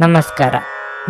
ನಮಸ್ಕಾರ.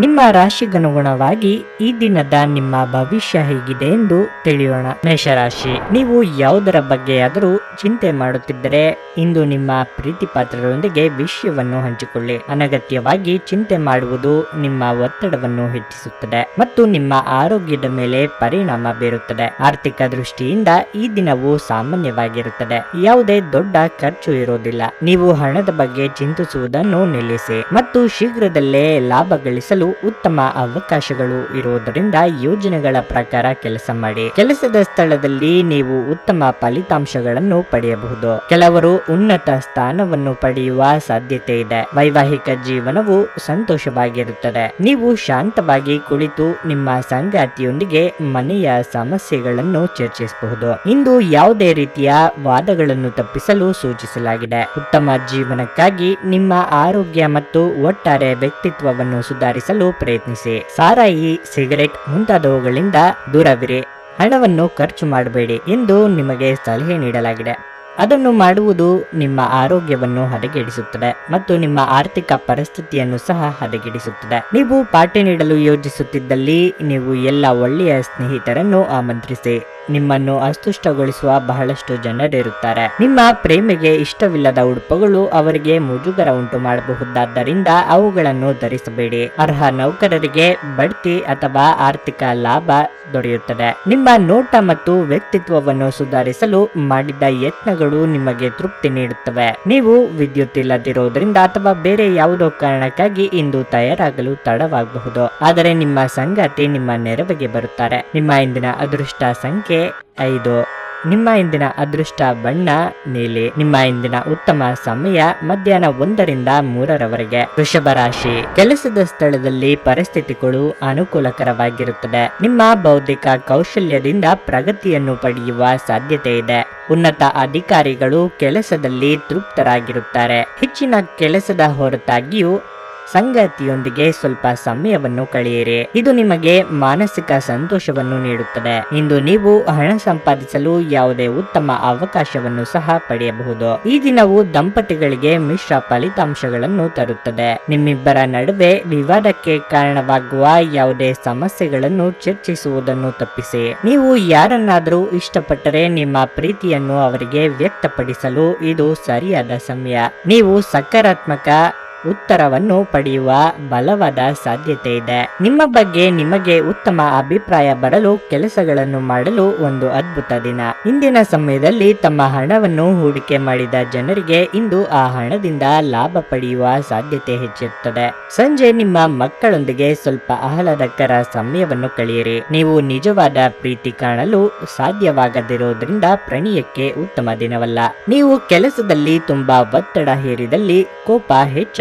ನಿಮ್ಮ ರಾಶಿಗನುಗುಣವಾಗಿ ಈ ದಿನದ ನಿಮ್ಮ ಭವಿಷ್ಯ ಹೇಗಿದೆ ಎಂದು ತಿಳಿಯೋಣ. ಮೇಷರಾಶಿ, ನೀವು ಯಾವುದರ ಬಗ್ಗೆಯಾದರೂ ಚಿಂತೆ ಮಾಡುತ್ತಿದ್ದರೆ ಇಂದು ನಿಮ್ಮ ಪ್ರೀತಿ ಪಾತ್ರರೊಂದಿಗೆ ವಿಷಯವನ್ನು ಹಂಚಿಕೊಳ್ಳಿ. ಅನಗತ್ಯವಾಗಿ ಚಿಂತೆ ಮಾಡುವುದು ನಿಮ್ಮ ಒತ್ತಡವನ್ನು ಹೆಚ್ಚಿಸುತ್ತದೆ ಮತ್ತು ನಿಮ್ಮ ಆರೋಗ್ಯದ ಮೇಲೆ ಪರಿಣಾಮ ಬೀರುತ್ತದೆ. ಆರ್ಥಿಕ ದೃಷ್ಟಿಯಿಂದ ಈ ದಿನವು ಸಾಮಾನ್ಯವಾಗಿರುತ್ತದೆ. ಯಾವುದೇ ದೊಡ್ಡ ಖರ್ಚು ಇರುವುದಿಲ್ಲ. ನೀವು ಹಣದ ಬಗ್ಗೆ ಚಿಂತಿಸುವುದನ್ನು ನಿಲ್ಲಿಸಿ ಮತ್ತು ಶೀಘ್ರದಲ್ಲೇ ಲಾಭ ಗಳಿಸಲು ಉತ್ತಮ ಅವಕಾಶಗಳು ಇರುವುದರಿಂದ ಯೋಜನೆಗಳ ಪ್ರಕಾರ ಕೆಲಸ ಮಾಡಿ. ಕೆಲಸದ ಸ್ಥಳದಲ್ಲಿ ನೀವು ಉತ್ತಮ ಫಲಿತಾಂಶಗಳನ್ನು ಪಡೆಯಬಹುದು. ಕೆಲವರು ಉನ್ನತ ಸ್ಥಾನವನ್ನು ಪಡೆಯುವ ಸಾಧ್ಯತೆ ಇದೆ. ವೈವಾಹಿಕ ಜೀವನವು ಸಂತೋಷವಾಗಿರುತ್ತದೆ. ನೀವು ಶಾಂತವಾಗಿ ಕುಳಿತು ನಿಮ್ಮ ಸಂಗಾತಿಯೊಂದಿಗೆ ಮನೆಯ ಸಮಸ್ಯೆಗಳನ್ನು ಚರ್ಚಿಸಬಹುದು. ಇಂದು ಯಾವುದೇ ರೀತಿಯ ವಾದಗಳನ್ನು ತಪ್ಪಿಸಲು ಸೂಚಿಸಲಾಗಿದೆ. ಉತ್ತಮ ಜೀವನಕ್ಕಾಗಿ ನಿಮ್ಮ ಆರೋಗ್ಯ ಮತ್ತು ಒಟ್ಟಾರೆ ವ್ಯಕ್ತಿತ್ವವನ್ನು ಸುಧಾರಿಸಲು ಪ್ರಯತ್ನಿಸಿ. ಸಾರಾಯಿ ಸಿಗರೆಟ್ ಮುಂತಾದವುಗಳಿಂದ ದೂರವಿರಿ. ಹಣವನ್ನು ಖರ್ಚು ಮಾಡಬೇಡಿ ಎಂದು ನಿಮಗೆ ಸಲಹೆ ನೀಡಲಾಗಿದೆ. ಅದನ್ನು ಮಾಡುವುದು ನಿಮ್ಮ ಆರೋಗ್ಯವನ್ನು ಹದಗೆಡಿಸುತ್ತದೆ ಮತ್ತು ನಿಮ್ಮ ಆರ್ಥಿಕ ಪರಿಸ್ಥಿತಿಯನ್ನು ಸಹ ಹದಗೆಡಿಸುತ್ತದೆ. ನೀವು ಪಾರ್ಟಿ ನೀಡಲು ಯೋಜಿಸುತ್ತಿದ್ದಲ್ಲಿ ನೀವು ಎಲ್ಲ ಒಳ್ಳೆಯ ಸ್ನೇಹಿತರನ್ನು ಆಮಂತ್ರಿಸಿ. ನಿಮ್ಮನ್ನು ಅಸ್ತುಷ್ಟಗೊಳಿಸುವ ಬಹಳಷ್ಟು ಜನರಿರುತ್ತಾರೆ. ನಿಮ್ಮ ಪ್ರೇಮಿಗೆ ಇಷ್ಟವಿಲ್ಲದ ಉಡುಪುಗಳು ಅವರಿಗೆ ಮುಜುಗರ ಉಂಟು ಮಾಡಬಹುದಾದ್ದರಿಂದ ಅವುಗಳನ್ನು ಧರಿಸಬೇಡಿ. ಅರ್ಹ ನೌಕರರಿಗೆ ಬಡ್ತಿ ಅಥವಾ ಆರ್ಥಿಕ ಲಾಭ ದೊರೆಯುತ್ತದೆ. ನಿಮ್ಮ ನೋಟ ಮತ್ತು ವ್ಯಕ್ತಿತ್ವವನ್ನು ಸುಧಾರಿಸಲು ಮಾಡಿದ ಯತ್ನಗಳು ನಿಮಗೆ ತೃಪ್ತಿ ನೀಡುತ್ತವೆ. ನೀವು ವಿದ್ಯುತ್ ಇಲ್ಲದಿರುವುದರಿಂದ ಅಥವಾ ಬೇರೆ ಯಾವುದೋ ಕಾರಣಕ್ಕಾಗಿ ಇಂದು ತಯಾರಾಗಲು ತಡವಾಗಬಹುದು. ಆದರೆ ನಿಮ್ಮ ಸಂಗಾತಿ ನಿಮ್ಮ ನೆರವಿಗೆ ಬರುತ್ತಾರೆ. ನಿಮ್ಮ ಇಂದಿನ ಅದೃಷ್ಟ ಸಂಖ್ಯೆ ಐದು. ನಿಮ್ಮ ಇಂದಿನ ಅದೃಷ್ಟ ಬಣ್ಣ, ನೀಲಿ. ನಿಮ್ಮ ಇಂದಿನ ಉತ್ತಮ ಸಮಯ ಮಧ್ಯಾಹ್ನ ಒಂದರಿಂದ ಮೂರರವರೆಗೆ. ವೃಷಭ ರಾಶಿ. ಕೆಲಸದ ಸ್ಥಳದಲ್ಲಿ ಪರಿಸ್ಥಿತಿಗಳು ಅನುಕೂಲಕರವಾಗಿರುತ್ತದೆ. ನಿಮ್ಮ ಬೌದ್ಧಿಕ ಕೌಶಲ್ಯದಿಂದ ಪ್ರಗತಿಯನ್ನು ಪಡೆಯುವ ಸಾಧ್ಯತೆ ಇದೆ. ಉನ್ನತ ಅಧಿಕಾರಿಗಳು ಕೆಲಸದಲ್ಲಿ ತೃಪ್ತರಾಗಿರುತ್ತಾರೆ. ಹೆಚ್ಚಿನ ಕೆಲಸದ ಹೊರತಾಗಿಯೂ ಸಂಗಾತಿಯೊಂದಿಗೆ ಸ್ವಲ್ಪ ಸಮಯವನ್ನು ಕಳೆಯಿರಿ. ಇದು ನಿಮಗೆ ಮಾನಸಿಕ ಸಂತೋಷವನ್ನು ನೀಡುತ್ತದೆ. ಇಂದು ನೀವು ಹಣ ಸಂಪಾದಿಸಲು ಯಾವುದೇ ಉತ್ತಮ ಅವಕಾಶವನ್ನು ಸಹ ಪಡೆಯಬಹುದು. ಈ ದಿನವು ದಂಪತಿಗಳಿಗೆ ಮಿಶ್ರ ಫಲಿತಾಂಶಗಳನ್ನು ತರುತ್ತದೆ. ನಿಮ್ಮಿಬ್ಬರ ನಡುವೆ ವಿವಾದಕ್ಕೆ ಕಾರಣವಾಗುವ ಯಾವುದೇ ಸಮಸ್ಯೆಗಳನ್ನು ಚರ್ಚಿಸುವುದನ್ನು ತಪ್ಪಿಸಿ. ನೀವು ಯಾರನ್ನಾದರೂ ಇಷ್ಟಪಟ್ಟರೆ ನಿಮ್ಮ ಪ್ರೀತಿಯನ್ನು ಅವರಿಗೆ ವ್ಯಕ್ತಪಡಿಸಲು ಇದು ಸರಿಯಾದ ಸಮಯ. ನೀವು ಸಕಾರಾತ್ಮಕ ಉತ್ತರವನ್ನು ಪಡೆಯುವ ಬಲವಾದ ಸಾಧ್ಯತೆ ಇದೆ. ನಿಮ್ಮ ಬಗ್ಗೆ ನಿಮಗೆ ಉತ್ತಮ ಅಭಿಪ್ರಾಯ ಬರಲು ಕೆಲಸಗಳನ್ನು ಮಾಡಲು ಒಂದು ಅದ್ಭುತ ದಿನ. ಇಂದಿನ ಸಮಯದಲ್ಲಿ ತಮ್ಮ ಹಣವನ್ನು ಹೂಡಿಕೆ ಮಾಡಿದ ಜನರಿಗೆ ಇಂದು ಆ ಹಣದಿಂದ ಲಾಭ ಪಡೆಯುವ ಸಾಧ್ಯತೆ ಹೆಚ್ಚಿರುತ್ತದೆ ಸಂಜೆ ನಿಮ್ಮ ಮಕ್ಕಳೊಂದಿಗೆ ಸ್ವಲ್ಪ ಆಹ್ಲಾದಕರ ಸಮಯವನ್ನು ಕಳೆಯಿರಿ. ನೀವು ನಿಜವಾದ ಪ್ರೀತಿ ಕಾಣಲು ಸಾಧ್ಯವಾಗದಿರುವುದರಿಂದ ಪ್ರಣಯಕ್ಕೆ ಉತ್ತಮ ದಿನವಲ್ಲ. ನೀವು ಕೆಲಸದಲ್ಲಿ ತುಂಬಾ ಒತ್ತಡ ಹೇರಿದಲ್ಲಿ ಕೋಪ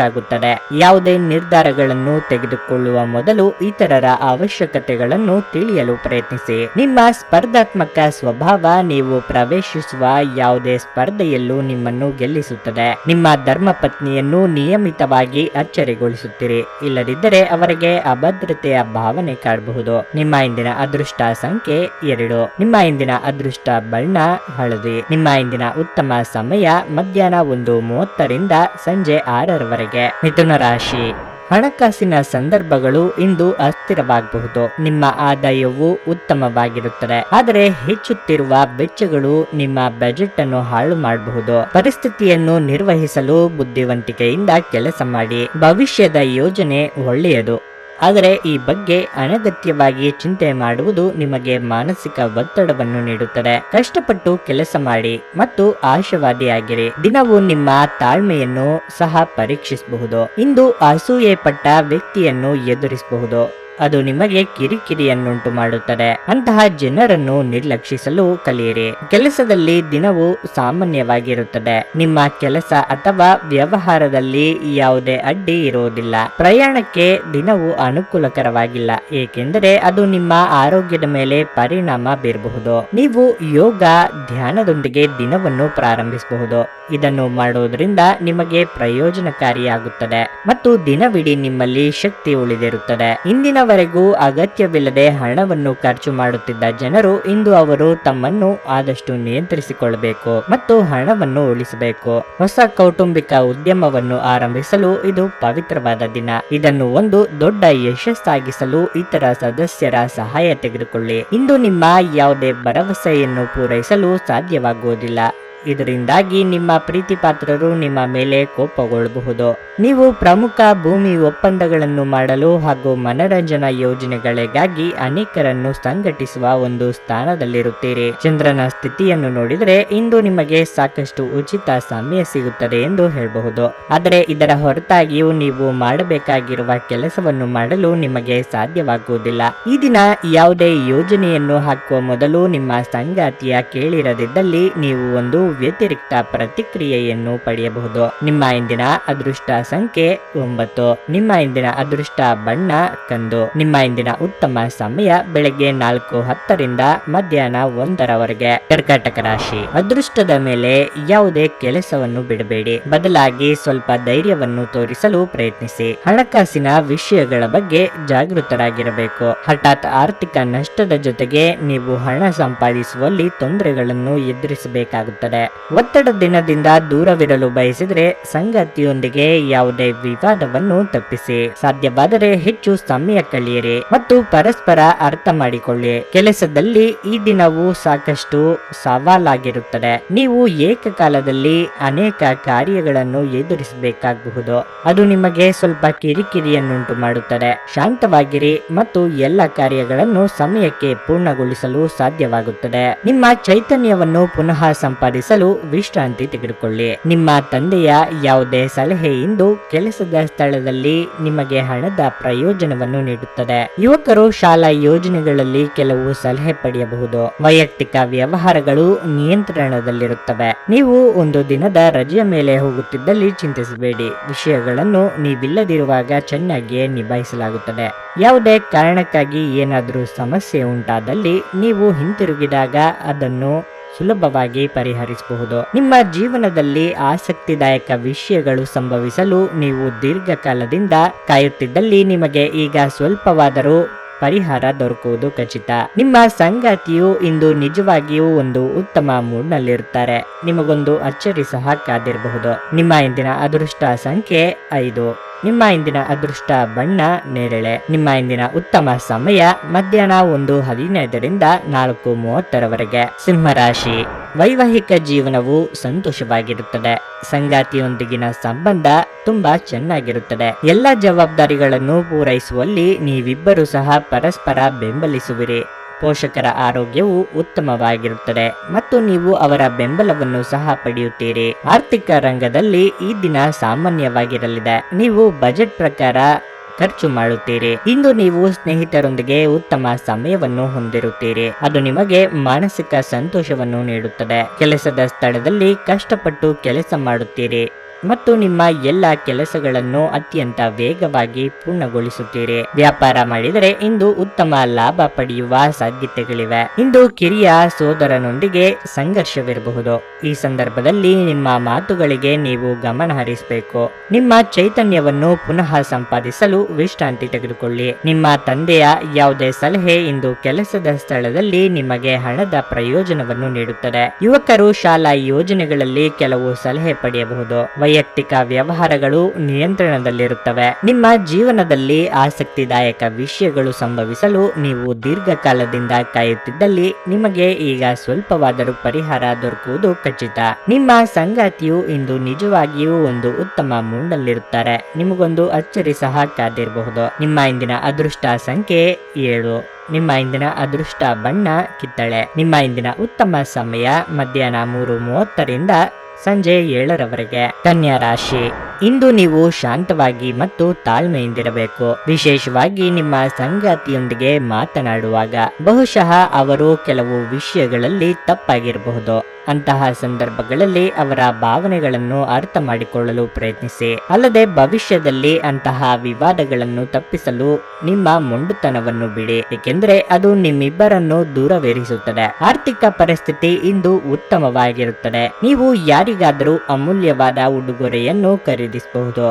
ಹೆಚ್ಚಾಗುತ್ತದೆ ಯಾವುದೇ ನಿರ್ಧಾರಗಳನ್ನು ತೆಗೆದುಕೊಳ್ಳುವ ಮೊದಲು ಇತರರ ಅವಶ್ಯಕತೆಗಳನ್ನು ತಿಳಿಯಲು ಪ್ರಯತ್ನಿಸಿ. ನಿಮ್ಮ ಸ್ಪರ್ಧಾತ್ಮಕ ಸ್ವಭಾವ ನೀವು ಪ್ರವೇಶಿಸುವ ಯಾವುದೇ ಸ್ಪರ್ಧೆಯಲ್ಲೂ ನಿಮ್ಮನ್ನು ಗೆಲ್ಲಿಸುತ್ತದೆ. ನಿಮ್ಮ ಧರ್ಮಪತ್ನಿಯನ್ನು ನಿಯಮಿತವಾಗಿ ಅಚ್ಚರಿಗೊಳಿಸುತ್ತೀರಿ. ಇಲ್ಲದಿದ್ದರೆ ಅವರಿಗೆ ಅಭದ್ರತೆಯ ಭಾವನೆ ಕಾಡಬಹುದು. ನಿಮ್ಮ ಇಂದಿನ ಅದೃಷ್ಟ ಸಂಖ್ಯೆ ಎರಡು. ನಿಮ್ಮ ಇಂದಿನ ಅದೃಷ್ಟ ಬಣ್ಣ ಹಳದಿ. ನಿಮ್ಮ ಇಂದಿನ ಉತ್ತಮ ಸಮಯ ಮಧ್ಯಾಹ್ನ ಒಂದು ಮೂವತ್ತರಿಂದ ಸಂಜೆ ಆರರವರೆಗೆ. ಮಿಥುನ ರಾಶಿ. ಹಣಕಾಸಿನ ಸಂದರ್ಭಗಳು ಇಂದು ಅಸ್ಥಿರವಾಗಬಹುದು. ನಿಮ್ಮ ಆದಾಯವು ಉತ್ತಮವಾಗಿರುತ್ತದೆ. ಆದರೆ ಹೆಚ್ಚುತ್ತಿರುವ ವೆಚ್ಚಗಳು ನಿಮ್ಮ ಬಜೆಟ್ ಅನ್ನು ಹಾಳು ಮಾಡಬಹುದು. ಪರಿಸ್ಥಿತಿಯನ್ನು ನಿರ್ವಹಿಸಲು ಬುದ್ಧಿವಂತಿಕೆಯಿಂದ ಕೆಲಸ ಮಾಡಿ. ಭವಿಷ್ಯದ ಯೋಜನೆ ಒಳ್ಳೆಯದು. ಆದರೆ ಈ ಬಗ್ಗೆ ಅನಗತ್ಯವಾಗಿ ಚಿಂತೆ ಮಾಡುವುದು ನಿಮಗೆ ಮಾನಸಿಕ ಒತ್ತಡವನ್ನು ನೀಡುತ್ತದೆ. ಕಷ್ಟಪಟ್ಟು ಕೆಲಸ ಮಾಡಿ ಮತ್ತು ಆಶಾವಾದಿಯಾಗಿರಿ. ದಿನವು ನಿಮ್ಮ ತಾಳ್ಮೆಯನ್ನು ಸಹ ಪರೀಕ್ಷಿಸಬಹುದು. ಇಂದು ಅಸೂಯೆ ಪಟ್ಟ ವ್ಯಕ್ತಿಯನ್ನು ಎದುರಿಸಬಹುದು. ಅದು ನಿಮಗೆ ಕಿರಿಕಿರಿಯನ್ನುಂಟು ಮಾಡುತ್ತದೆ. ಅಂತಹ ಜನರನ್ನು ನಿರ್ಲಕ್ಷಿಸಲು ಕಲಿಯಿರಿ. ಕೆಲಸದಲ್ಲಿ ದಿನವು ಸಾಮಾನ್ಯವಾಗಿರುತ್ತದೆ. ನಿಮ್ಮ ಕೆಲಸ ಅಥವಾ ವ್ಯವಹಾರದಲ್ಲಿ ಯಾವುದೇ ಅಡ್ಡಿ ಇರುವುದಿಲ್ಲ. ಪ್ರಯಾಣಕ್ಕೆ ದಿನವು ಅನುಕೂಲಕರವಾಗಿಲ್ಲ, ಏಕೆಂದರೆ ಅದು ನಿಮ್ಮ ಆರೋಗ್ಯದ ಮೇಲೆ ಪರಿಣಾಮ ಬೀರಬಹುದು. ನೀವು ಯೋಗ ಧ್ಯಾನದೊಂದಿಗೆ ದಿನವನ್ನು ಪ್ರಾರಂಭಿಸಬಹುದು. ಇದನ್ನು ಮಾಡುವುದರಿಂದ ನಿಮಗೆ ಪ್ರಯೋಜನಕಾರಿಯಾಗುತ್ತದೆ ಮತ್ತು ದಿನವಿಡೀ ನಿಮ್ಮಲ್ಲಿ ಶಕ್ತಿ ಉಳಿದಿರುತ್ತದೆ. ಇಂದಿನ ಇದುವರೆಗೂ ಅಗತ್ಯವಿಲ್ಲದೆ ಹಣವನ್ನು ಖರ್ಚು ಮಾಡುತ್ತಿದ್ದ ಜನರು ಇಂದು ಅವರು ತಮ್ಮನ್ನು ಆದಷ್ಟು ನಿಯಂತ್ರಿಸಿಕೊಳ್ಳಬೇಕು ಮತ್ತು ಹಣವನ್ನು ಉಳಿಸಬೇಕು. ಹೊಸ ಕೌಟುಂಬಿಕ ಉದ್ಯಮವನ್ನು ಆರಂಭಿಸಲು ಇದು ಪವಿತ್ರವಾದ ದಿನ. ಇದನ್ನು ಒಂದು ದೊಡ್ಡ ಯಶಸ್ಸಾಗಿಸಲು ಇತರ ಸದಸ್ಯರ ಸಹಾಯ ತೆಗೆದುಕೊಳ್ಳಿ. ಇಂದು ನಿಮ್ಮ ಯಾವುದೇ ಭರವಸೆಯನ್ನು ಪೂರೈಸಲು ಸಾಧ್ಯವಾಗುವುದಿಲ್ಲ. ಇದರಿಂದಾಗಿ ನಿಮ್ಮ ಪ್ರೀತಿಪಾತ್ರರು ನಿಮ್ಮ ಮೇಲೆ ಕೋಪಗೊಳ್ಳಬಹುದು. ನೀವು ಪ್ರಮುಖ ಭೂಮಿ ಒಪ್ಪಂದಗಳನ್ನು ಮಾಡಲು ಹಾಗೂ ಮನರಂಜನಾ ಯೋಜನೆಗಳಿಗಾಗಿ ಅನೇಕರನ್ನು ಸಂಘಟಿಸುವ ಒಂದು ಸ್ಥಾನದಲ್ಲಿರುತ್ತೀರಿ. ಚಂದ್ರನ ಸ್ಥಿತಿಯನ್ನು ನೋಡಿದರೆ ಇಂದು ನಿಮಗೆ ಸಾಕಷ್ಟು ಉಚಿತ ಸಮಯ ಸಿಗುತ್ತದೆ ಎಂದು ಹೇಳಬಹುದು. ಆದರೆ ಇದರ ಹೊರತಾಗಿಯೂ ನೀವು ಮಾಡಬೇಕಾಗಿರುವ ಕೆಲಸವನ್ನು ಮಾಡಲು ನಿಮಗೆ ಸಾಧ್ಯವಾಗುವುದಿಲ್ಲ. ಈ ದಿನ ಯಾವುದೇ ಯೋಜನೆಯನ್ನು ಹಾಕುವ ಮೊದಲು ನಿಮ್ಮ ಸಂಗಾತಿಯ ಕೇಳಿರದಿದ್ದಲ್ಲಿ ನೀವು ಒಂದು ವ್ಯತಿರಿಕ್ತ ಪ್ರತಿಕ್ರಿಯೆಯನ್ನು ಪಡೆಯಬಹುದು. ನಿಮ್ಮ ಇಂದಿನ ಅದೃಷ್ಟ ಸಂಖ್ಯೆ ಒಂಬತ್ತು. ನಿಮ್ಮ ಇಂದಿನ ಅದೃಷ್ಟ ಬಣ್ಣ ಕಂದು. ನಿಮ್ಮ ಇಂದಿನ ಉತ್ತಮ ಸಮಯ ಬೆಳಗ್ಗೆ ನಾಲ್ಕು ಹತ್ತರಿಂದ ಮಧ್ಯಾಹ್ನ ಒಂದರವರೆಗೆ. ಕರ್ಕಾಟಕ ರಾಶಿ. ಅದೃಷ್ಟದ ಮೇಲೆ ಯಾವುದೇ ಕೆಲಸವನ್ನು ಬಿಡಬೇಡಿ. ಬದಲಾಗಿ ಸ್ವಲ್ಪ ಧೈರ್ಯವನ್ನು ತೋರಿಸಲು ಪ್ರಯತ್ನಿಸಿ. ಹಣಕಾಸಿನ ವಿಷಯಗಳ ಬಗ್ಗೆ ಜಾಗೃತರಾಗಿರಬೇಕು. ಹಠಾತ್ ಆರ್ಥಿಕ ನಷ್ಟದ ಜೊತೆಗೆ ನೀವು ಹಣ ಸಂಪಾದಿಸುವಲ್ಲಿ ತೊಂದರೆಗಳನ್ನು ಎದುರಿಸಬೇಕಾಗುತ್ತದೆ. ಒತ್ತಡ ದಿನದಿಂದ ದೂರವಿರಲು ಬಯಸಿದ್ರೆ ಸಂಗತಿಯೊಂದಿಗೆ ಯಾವುದೇ ವಿವಾದವನ್ನು ತಪ್ಪಿಸಿ. ಸಾಧ್ಯವಾದರೆ ಹೆಚ್ಚು ಸಮಯ ಕಳೆಯಿರಿ ಮತ್ತು ಪರಸ್ಪರ ಅರ್ಥ ಮಾಡಿಕೊಳ್ಳಿ. ಕೆಲಸದಲ್ಲಿ ಈ ದಿನವು ಸಾಕಷ್ಟು ಸವಾಲಾಗಿರುತ್ತದೆ. ನೀವು ಏಕಕಾಲದಲ್ಲಿ ಅನೇಕ ಕಾರ್ಯಗಳನ್ನು ಎದುರಿಸಬೇಕಾಗಬಹುದು. ಅದು ನಿಮಗೆ ಸ್ವಲ್ಪ ಕಿರಿಕಿರಿಯನ್ನುಂಟು ಮಾಡುತ್ತದೆ. ಶಾಂತವಾಗಿರಿ ಮತ್ತು ಎಲ್ಲ ಕಾರ್ಯಗಳನ್ನು ಸಮಯಕ್ಕೆ ಪೂರ್ಣಗೊಳಿಸಲು ಸಾಧ್ಯವಾಗುತ್ತದೆ. ನಿಮ್ಮ ಚೈತನ್ಯವನ್ನು ಪುನಃ ಸಂಪಾದಿಸಲು ವಿಶ್ರಾಂತಿ ತೆಗೆದುಕೊಳ್ಳಿ. ನಿಮ್ಮ ತಂದೆಯ ಯಾವುದೇ ಸಲಹೆ ಇಂದು ಕೆಲಸದ ಸ್ಥಳದಲ್ಲಿ ನಿಮಗೆ ಹಣದ ಪ್ರಯೋಜನವನ್ನು ನೀಡುತ್ತದೆ. ಯುವಕರು ಶಾಲಾ ಯೋಜನೆಗಳಲ್ಲಿ ಕೆಲವು ಸಲಹೆ ಪಡೆಯಬಹುದು. ವೈಯಕ್ತಿಕ ವ್ಯವಹಾರಗಳು ನಿಯಂತ್ರಣದಲ್ಲಿರುತ್ತವೆ. ನೀವು ಒಂದು ದಿನದ ರಜೆಯ ಮೇಲೆ ಹೋಗುತ್ತಿದ್ದಲ್ಲಿ ಚಿಂತಿಸಬೇಡಿ. ವಿಷಯಗಳನ್ನು ನೀವಿಲ್ಲದಿರುವಾಗ ಚೆನ್ನಾಗಿಯೇ ನಿಭಾಯಿಸಲಾಗುತ್ತದೆ. ಯಾವುದೇ ಕಾರಣಕ್ಕಾಗಿ ಏನಾದರೂ ಸಮಸ್ಯೆ ಉಂಟಾದಲ್ಲಿ ನೀವು ಹಿಂತಿರುಗಿದಾಗ ಅದನ್ನು ಸುಲಭವಾಗಿ ಪರಿಹರಿಸಬಹುದು. ನಿಮ್ಮ ಜೀವನದಲ್ಲಿ ಆಸಕ್ತಿದಾಯಕ ವಿಷಯಗಳು ಸಂಭವಿಸಲು ನೀವು ದೀರ್ಘಕಾಲದಿಂದ ಕಾಯುತ್ತಿದ್ದಲ್ಲಿ ನಿಮಗೆ ಈಗ ಸ್ವಲ್ಪವಾದರೂ ಪರಿಹಾರ ದೊರಕುವುದು ಖಚಿತ. ನಿಮ್ಮ ಸಂಗಾತಿಯು ಇಂದು ನಿಜವಾಗಿಯೂ ಒಂದು ಉತ್ತಮ ಮೂಡ್ನಲ್ಲಿರುತ್ತಾರೆ. ನಿಮಗೊಂದು ಅಚ್ಚರಿ ಸಹ ಕಾದಿರಬಹುದು. ನಿಮ್ಮ ಇಂದಿನ ಅದೃಷ್ಟ ಸಂಖ್ಯೆ ಐದು. ನಿಮ್ಮ ಇಂದಿನ ಅದೃಷ್ಟ ಬಣ್ಣ ನೇರಳೆ. ನಿಮ್ಮ ಇಂದಿನ ಉತ್ತಮ ಸಮಯ ಮಧ್ಯಾಹ್ನ ಒಂದು ಹದಿನೈದರಿಂದ ನಾಲ್ಕು ಮೂವತ್ತರವರೆಗೆ. ಸಿಂಹರಾಶಿ. ವೈವಾಹಿಕ ಜೀವನವು ಸಂತೋಷವಾಗಿರುತ್ತದೆ. ಸಂಗಾತಿಯೊಂದಿಗಿನ ಸಂಬಂಧ ತುಂಬಾ ಚೆನ್ನಾಗಿರುತ್ತದೆ. ಎಲ್ಲ ಜವಾಬ್ದಾರಿಗಳನ್ನು ಪೂರೈಸುವಲ್ಲಿ ನೀವಿಬ್ಬರು ಸಹ ಪರಸ್ಪರ ಬೆಂಬಲಿಸುವಿರಿ. ಪೋಷಕರ ಆರೋಗ್ಯವು ಉತ್ತಮವಾಗಿರುತ್ತದೆ ಮತ್ತು ನೀವು ಅವರ ಬೆಂಬಲವನ್ನು ಸಹ ಪಡೆಯುತ್ತೀರಿ. ಆರ್ಥಿಕ ರಂಗದಲ್ಲಿ ಈ ದಿನ ಸಾಮಾನ್ಯವಾಗಿರಲಿದೆ. ನೀವು ಬಜೆಟ್ ಪ್ರಕಾರ ಖರ್ಚು ಮಾಡುತ್ತೀರಿ. ಇಂದು ನೀವು ಸ್ನೇಹಿತರೊಂದಿಗೆ ಉತ್ತಮ ಸಮಯವನ್ನು ಹೊಂದಿರುತ್ತೀರಿ. ಅದು ನಿಮಗೆ ಮಾನಸಿಕ ಸಂತೋಷವನ್ನು ನೀಡುತ್ತದೆ. ಕೆಲಸದ ಸ್ಥಳದಲ್ಲಿ ಕಷ್ಟಪಟ್ಟು ಕೆಲಸ ಮಾಡುತ್ತೀರಿ. ಮತ್ತು ನಿಮ್ಮ ಎಲ್ಲ ಕೆಲಸಗಳನ್ನು ಅತ್ಯಂತ ವೇಗವಾಗಿ ಪೂರ್ಣಗೊಳಿಸುತ್ತೀರಿ. ವ್ಯಾಪಾರ ಮಾಡಿದರೆ ಇಂದು ಉತ್ತಮ ಲಾಭ ಪಡೆಯುವ ಸಾಧ್ಯತೆಗಳಿವೆ. ಇಂದು ಕಿರಿಯ ಸೋದರನೊಂದಿಗೆ ಸಂಘರ್ಷವಿರಬಹುದು. ಈ ಸಂದರ್ಭದಲ್ಲಿ ನಿಮ್ಮ ಮಾತುಗಳಿಗೆ ನೀವು ಗಮನ ಹರಿಸಬೇಕು. ನಿಮ್ಮ ಚೈತನ್ಯವನ್ನು ಪುನಃ ಸಂಪಾದಿಸಲು ವಿಶ್ರಾಂತಿ ತೆಗೆದುಕೊಳ್ಳಿ. ನಿಮ್ಮ ತಂದೆಯ ಯಾವುದೇ ಸಲಹೆ ಇಂದು ಕೆಲಸದ ಸ್ಥಳದಲ್ಲಿ ನಿಮಗೆ ಹಣದ ಪ್ರಯೋಜನವನ್ನು ನೀಡುತ್ತದೆ. ಯುವಕರು ಶಾಲಾ ಯೋಜನೆಗಳಲ್ಲಿ ಕೆಲವು ಸಲಹೆ ಪಡೆಯಬಹುದು. ವೈಯಕ್ತಿಕ ವ್ಯವಹಾರಗಳು ನಿಯಂತ್ರಣದಲ್ಲಿರುತ್ತವೆ. ನಿಮ್ಮ ಜೀವನದಲ್ಲಿ ಆಸಕ್ತಿದಾಯಕ ವಿಷಯಗಳು ಸಂಭವಿಸಲು ನೀವು ದೀರ್ಘಕಾಲದಿಂದ ಕಾಯುತ್ತಿದ್ದಲ್ಲಿ ನಿಮಗೆ ಈಗ ಸ್ವಲ್ಪವಾದರೂ ಪರಿಹಾರ ದೊರಕುವುದು ಖಚಿತ. ನಿಮ್ಮ ಸಂಗಾತಿಯು ಇಂದು ನಿಜವಾಗಿಯೂ ಒಂದು ಉತ್ತಮ ಮೂಡ್ನಲ್ಲಿರುತ್ತಾರೆ ನಿಮಗೊಂದು ಅಚ್ಚರಿ ಸಹ ಕಾದಿರಬಹುದು. ನಿಮ್ಮ ಇಂದಿನ ಅದೃಷ್ಟ ಸಂಖ್ಯೆ ಏಳು. ನಿಮ್ಮ ಇಂದಿನ ಅದೃಷ್ಟ ಬಣ್ಣ ಕಿತ್ತಳೆ. ನಿಮ್ಮ ಇಂದಿನ ಉತ್ತಮ ಸಮಯ ಮಧ್ಯಾಹ್ನ ಮೂರು ಮೂವತ್ತರಿಂದ ಸಂಜೆ ಏಳರವರೆಗೆ ಕನ್ಯಾ ರಾಶಿ. ಇಂದು ನೀವು ಶಾಂತವಾಗಿ ಮತ್ತು ತಾಳ್ಮೆಯಿಂದಿರಬೇಕು. ವಿಶೇಷವಾಗಿ ನಿಮ್ಮ ಸಂಗಾತಿಯೊಂದಿಗೆ ಮಾತನಾಡುವಾಗ ಬಹುಶಃ ಅವರು ಕೆಲವು ವಿಷಯಗಳಲ್ಲಿ ತಪ್ಪಾಗಿರಬಹುದು. ಅಂತಹ ಸಂದರ್ಭಗಳಲ್ಲಿ ಅವರ ಭಾವನೆಗಳನ್ನು ಅರ್ಥ ಮಾಡಿಕೊಳ್ಳಲು ಪ್ರಯತ್ನಿಸಿ. ಅಲ್ಲದೆ ಭವಿಷ್ಯದಲ್ಲಿ ಅಂತಹ ವಿವಾದಗಳನ್ನು ತಪ್ಪಿಸಲು ನಿಮ್ಮ ಮೊಂಡುತನವನ್ನು ಬಿಡಿ. ಏಕೆಂದರೆ ಅದು ನಿಮ್ಮಿಬ್ಬರನ್ನು ದೂರವೇರಿಸುತ್ತದೆ. ಆರ್ಥಿಕ ಪರಿಸ್ಥಿತಿ ಇಂದು ಉತ್ತಮವಾಗಿರುತ್ತದೆ. ನೀವು ಯಾರಿಗಾದರೂ ಅಮೂಲ್ಯವಾದ ಉಡುಗೊರೆಯನ್ನು ಖರೀದಿಸಬಹುದು.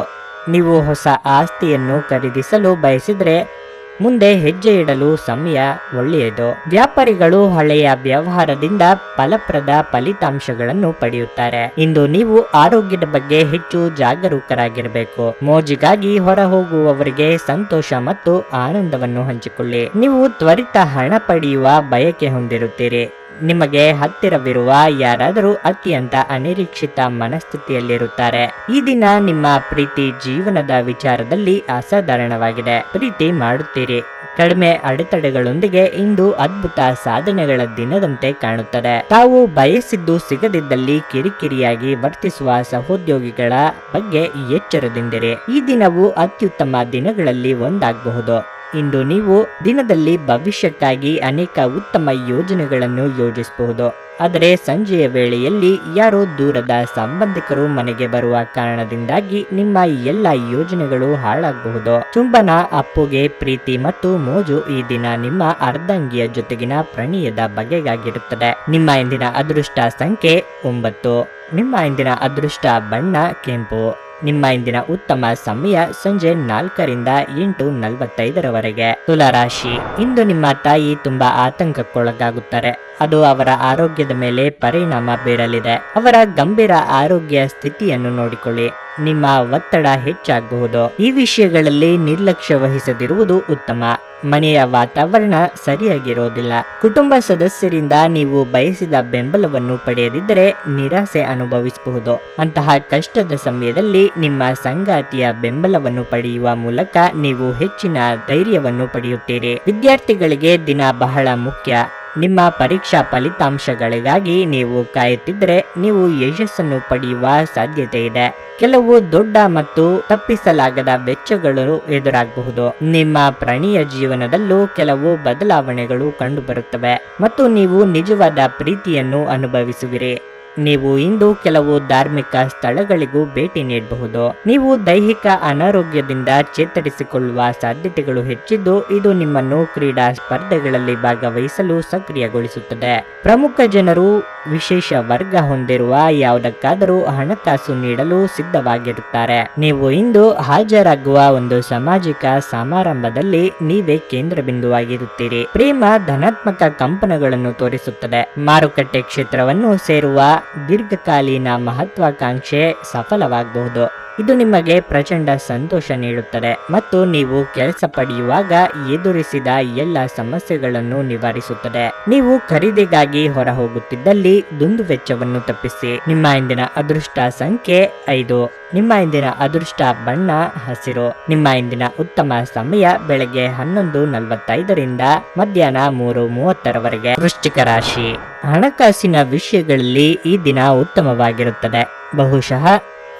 ನೀವು ಹೊಸ ಆಸ್ತಿಯನ್ನು ಖರೀದಿಸಲು ಬಯಸಿದರೆ ಮುಂದೆ ಹೆಜ್ಜೆ ಇಡಲು ಸಮಯ ಒಳ್ಳೆಯದು. ವ್ಯಾಪಾರಿಗಳು ಹಳೆಯ ವ್ಯವಹಾರದಿಂದ ಫಲಪ್ರದ ಫಲಿತಾಂಶಗಳನ್ನು ಪಡೆಯುತ್ತಾರೆ. ಇಂದು ನೀವು ಆರೋಗ್ಯದ ಬಗ್ಗೆ ಹೆಚ್ಚು ಜಾಗರೂಕರಾಗಿರಬೇಕು. ಮೋಜಿಗಾಗಿ ಹೊರ ಹೋಗುವವರಿಗೆ ಸಂತೋಷ ಮತ್ತು ಆನಂದವನ್ನು ಹಂಚಿಕೊಳ್ಳಿ. ನೀವು ತ್ವರಿತ ಹಣ ಪಡೆಯುವ ಬಯಕೆ ಹೊಂದಿರುತ್ತೀರಿ. ನಿಮಗೆ ಹತ್ತಿರವಿರುವ ಯಾರಾದರೂ ಅತ್ಯಂತ ಅನಿರೀಕ್ಷಿತ ಮನಸ್ಥಿತಿಯಲ್ಲಿರುತ್ತಾರೆ. ಈ ದಿನ ನಿಮ್ಮ ಪ್ರೀತಿ ಜೀವನದ ವಿಚಾರದಲ್ಲಿ ಅಸಾಧಾರಣವಾಗಿದೆ. ಪ್ರೀತಿ ಮಾಡುತ್ತೀರಿ. ಕಡಿಮೆ ಅಡೆತಡೆಗಳೊಂದಿಗೆ ಇಂದು ಅದ್ಭುತ ಸಾಧನೆಗಳ ದಿನದಂತೆ ಕಾಣುತ್ತದೆ. ತಾವು ಬಯಸಿದ್ದು ಸಿಗದಿದ್ದಲ್ಲಿ ಕಿರಿಕಿರಿಯಾಗಿ ವರ್ತಿಸುವ ಸಹೋದ್ಯೋಗಿಗಳ ಬಗ್ಗೆ ಎಚ್ಚರದಿಂದಿರಿ. ಈ ದಿನವು ಅತ್ಯುತ್ತಮ ದಿನಗಳಲ್ಲಿ ಒಂದಾಗಬಹುದು. ಇಂದು ನೀವು ದಿನದಲ್ಲಿ ಭವಿಷ್ಯಕ್ಕಾಗಿ ಅನೇಕ ಉತ್ತಮ ಯೋಜನೆಗಳನ್ನು ಯೋಜಿಸಬಹುದು. ಆದರೆ ಸಂಜೆಯ ವೇಳೆಯಲ್ಲಿ ಯಾರೋ ದೂರದ ಸಂಬಂಧಿಕರು ಮನೆಗೆ ಬರುವ ಕಾರಣದಿಂದಾಗಿ ನಿಮ್ಮ ಎಲ್ಲ ಯೋಜನೆಗಳು ಹಾಳಾಗಬಹುದು. ಚುಂಬನ, ಅಪ್ಪುಗೆ ಪ್ರೀತಿ ಮತ್ತು ಮೋಜು ಈ ದಿನ ನಿಮ್ಮ ಅರ್ಧಂಗಿಯ ಜೊತೆಗಿನ ಪ್ರಣಯದ ಬಗೆಗಾಗಿರುತ್ತದೆ. ನಿಮ್ಮ ಇಂದಿನ ಅದೃಷ್ಟ ಸಂಖ್ಯೆ ಒಂಬತ್ತು. ನಿಮ್ಮ ಇಂದಿನ ಅದೃಷ್ಟ ಬಣ್ಣ, ಕೆಂಪು. ನಿಮ್ಮ ಇಂದಿನ ಉತ್ತಮ ಸಮಯ ಸಂಜೆ ನಾಲ್ಕರಿಂದ ಎಂಟು ನಲವತ್ತೈದರವರೆಗೆ. ತುಲಾರಾಶಿ, ಇಂದು ನಿಮ್ಮ ತಾಯಿ ತುಂಬಾ ಆತಂಕಕ್ಕೊಳಗಾಗುತ್ತಾರೆ. ಅದು ಅವರ ಆರೋಗ್ಯದ ಮೇಲೆ ಪರಿಣಾಮ ಬೀರಲಿದೆ. ಅವರ ಗಂಭೀರ ಆರೋಗ್ಯ ಸ್ಥಿತಿಯನ್ನು ನೋಡಿಕೊಳ್ಳಿ. ನಿಮ್ಮ ಒತ್ತಡ ಹೆಚ್ಚಾಗಬಹುದು ಈ ವಿಷಯಗಳಲ್ಲಿ ನಿರ್ಲಕ್ಷ್ಯ ವಹಿಸದಿರುವುದು ಉತ್ತಮ. ಮನೆಯ ವಾತಾವರಣ ಸರಿಯಾಗಿರೋದಿಲ್ಲ. ಕುಟುಂಬ ಸದಸ್ಯರಿಂದ ನೀವು ಬಯಸಿದ ಬೆಂಬಲವನ್ನು ಪಡೆಯದಿದ್ದರೆ ನಿರಾಸೆ ಅನುಭವಿಸಬಹುದು. ಅಂತಹ ಕಷ್ಟದ ಸಮಯದಲ್ಲಿ ನಿಮ್ಮ ಸಂಗಾತಿಯ ಬೆಂಬಲವನ್ನು ಪಡೆಯುವ ಮೂಲಕ ನೀವು ಹೆಚ್ಚಿನ ಧೈರ್ಯವನ್ನು ಪಡೆಯುತ್ತೀರಿ. ವಿದ್ಯಾರ್ಥಿಗಳಿಗೆ ದಿನ ಬಹಳ ಮುಖ್ಯ. ನಿಮ್ಮ ಪರೀಕ್ಷಾ ಫಲಿತಾಂಶಗಳಿಗಾಗಿ ನೀವು ಕಾಯುತ್ತಿದ್ದರೆ ನೀವು ಯಶಸ್ಸನ್ನು ಪಡೆಯುವ ಸಾಧ್ಯತೆ ಇದೆ. ಕೆಲವು ದೊಡ್ಡ ಮತ್ತು ತಪ್ಪಿಸಲಾಗದ ವೆಚ್ಚಗಳು ಎದುರಾಗಬಹುದು. ನಿಮ್ಮ ಪ್ರಾಣಿಯ ಜೀವನದಲ್ಲೂ ಕೆಲವು ಬದಲಾವಣೆಗಳು ಕಂಡುಬರುತ್ತವೆ ಮತ್ತು ನೀವು ನಿಜವಾದ ಪ್ರೀತಿಯನ್ನು ಅನುಭವಿಸುವಿರಿ. ನೀವು ಇಂದು ಕೆಲವು ಧಾರ್ಮಿಕ ಸ್ಥಳಗಳಿಗೂ ಭೇಟಿ ನೀಡಬಹುದು. ನೀವು ದೈಹಿಕ ಅನಾರೋಗ್ಯದಿಂದ ಚೇತರಿಸಿಕೊಳ್ಳುವ ಸಾಧ್ಯತೆಗಳು ಹೆಚ್ಚಿದ್ದು, ಇದು ನಿಮ್ಮನ್ನು ಕ್ರೀಡಾ ಸ್ಪರ್ಧೆಗಳಲ್ಲಿ ಭಾಗವಹಿಸಲು ಸಕ್ರಿಯಗೊಳಿಸುತ್ತದೆ. ಪ್ರಮುಖ ಜನರು ವಿಶೇಷ ವರ್ಗ ಹೊಂದಿರುವ ಯಾವುದಕ್ಕಾದರೂ ಹಣಕಾಸು ನೀಡಲು ಸಿದ್ಧವಾಗಿರುತ್ತಾರೆ. ನೀವು ಇಂದು ಹಾಜರಾಗುವ ಒಂದು ಸಾಮಾಜಿಕ ಸಮಾರಂಭದಲ್ಲಿ ನೀವೇ ಕೇಂದ್ರ ಬಿಂದುವಾಗಿರುತ್ತೀರಿ. ಪ್ರೇಮ ಧನಾತ್ಮಕ ಕಂಪನಗಳನ್ನು ತೋರಿಸುತ್ತದೆ. ಮಾರುಕಟ್ಟೆ ಕ್ಷೇತ್ರವನ್ನು ಸೇರುವ ದೀರ್ಘಕಾಲೀನ ಮಹತ್ವಾಕಾಂಕ್ಷೆ ಸಫಲವಾಗಬಹುದು. ಇದು ನಿಮಗೆ ಪ್ರಚಂಡ ಸಂತೋಷ ನೀಡುತ್ತದೆ. ಮತ್ತು ನೀವು ಕೆಲಸ ಪಡೆಯುವಾಗ ಎದುರಿಸಿದ ಎಲ್ಲ ಸಮಸ್ಯೆಗಳನ್ನು ನಿವಾರಿಸುತ್ತದೆ. ನೀವು ಖರೀದಿಗಾಗಿ ಹೊರ ಹೋಗುತ್ತಿದ್ದಲ್ಲಿ ದುಂದು ವೆಚ್ಚವನ್ನು ತಪ್ಪಿಸಿ. ನಿಮ್ಮ ಇಂದಿನ ಅದೃಷ್ಟ ಸಂಖ್ಯೆ ಐದು. ನಿಮ್ಮ ಇಂದಿನ ಅದೃಷ್ಟ ಬಣ್ಣ ಹಸಿರು. ನಿಮ್ಮ ಇಂದಿನ ಉತ್ತಮ ಸಮಯ ಬೆಳಗ್ಗೆ ಹನ್ನೊಂದು ನಲವತ್ತೈದರಿಂದ ಮಧ್ಯಾಹ್ನ ಮೂರು ಮೂವತ್ತರವರೆಗೆ. ವೃಶ್ಚಿಕ ರಾಶಿ. ಹಣಕಾಸಿನ ವಿಷಯಗಳಲ್ಲಿ ಈ ದಿನ ಉತ್ತಮವಾಗಿರುತ್ತದೆ. ಬಹುಶಃ